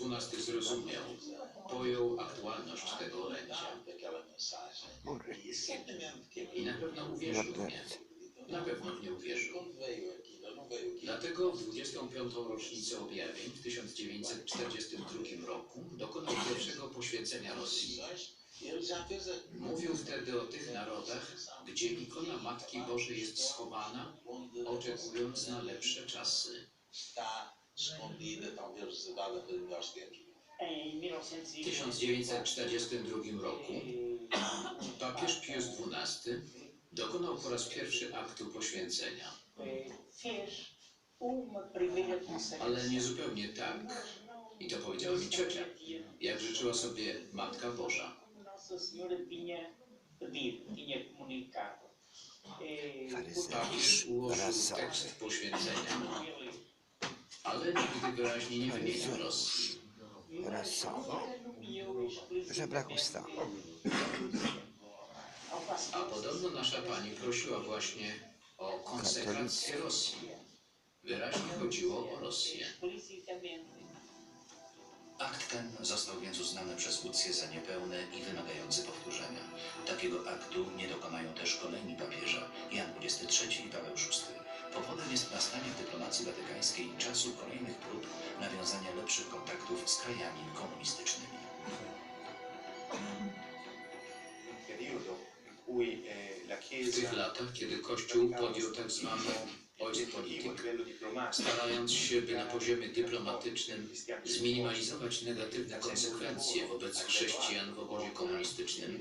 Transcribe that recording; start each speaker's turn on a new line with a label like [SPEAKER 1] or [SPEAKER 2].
[SPEAKER 1] XII zrozumiał, pojął aktualność tego orędzia i na pewno uwierzył w mnie. Na pewno w nie uwierzył. Dlatego w 25. rocznicę objawień w 1942 roku dokonał pierwszego poświęcenia Rosji. Mówił wtedy o tych narodach, gdzie ikona Matki Bożej jest schowana, oczekując na lepsze czasy. W 1942 roku papież Pius XII dokonał po raz pierwszy aktu poświęcenia,
[SPEAKER 2] consagração.
[SPEAKER 1] ale nie zupełnie tak. I to powiedziała mi ciocia, jak życzyła sobie Matka Boża. Papież ułożył tekst poświęcenia, ale nigdy wyraźnie nie wymienił Rosji.
[SPEAKER 3] Rasowy.
[SPEAKER 2] nomeou explicitamente
[SPEAKER 3] Że brak ustaw.
[SPEAKER 2] ao passo
[SPEAKER 1] A podobno nasza pani prosiła właśnie o konsekrację Rosji. Wyraźnie chodziło o Rosję.
[SPEAKER 4] Akt ten został więc uznany przez Łucję za niepełny i wymagający powtórzenia. Takiego aktu nie dokonają też kolejni papieże, Jan XXIII i Paweł dyplomacji watykańskiej czasu kolejnych prób nawiązania lepszych kontaktów z krajami komunistycznymi.
[SPEAKER 1] W tych latach, kiedy Kościół podjął tak zwaną Ostpolitik, starając się, by na poziomie dyplomatycznym zminimalizować negatywne konsekwencje wobec chrześcijan w obozie komunistycznym,